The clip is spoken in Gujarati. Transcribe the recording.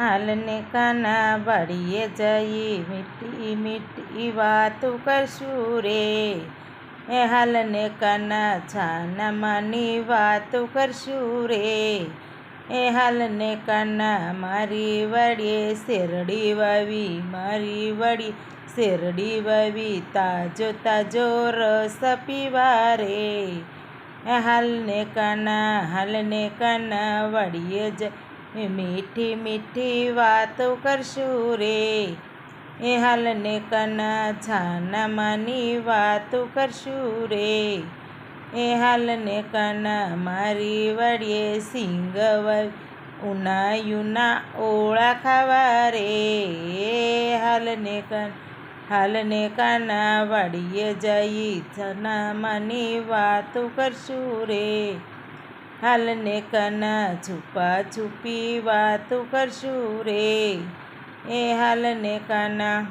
હાલને કાના વાડીએ જઈ મીઠી મીઠી વાતો કરશું રે. એ હાલને કાના છાના માની વાતો કરશું રે. એ હાલને કાના મારી વાડીએ શેરડી વાવી, મારી વાડી શેરડી વાવી, તાજો તાજો રસ પીવા રે. હાલને કાના હાલને કાના વાડીએ જ મીઠી મીઠી વાતો કરશું રે. એ હાલને કના છાનામાંની વાતો કરશું રે. એ હાલને કના મારી વાડીએ સિંગવલ ઉનાયુના ઓળા ખાવા રે. એ હાલને કન, હાલને કાના વાડીએ જઈ છના મની વાતો કરશું રે. હાલને કના છુપા છુપી વાતો કરશું રે. એ હાલને કાના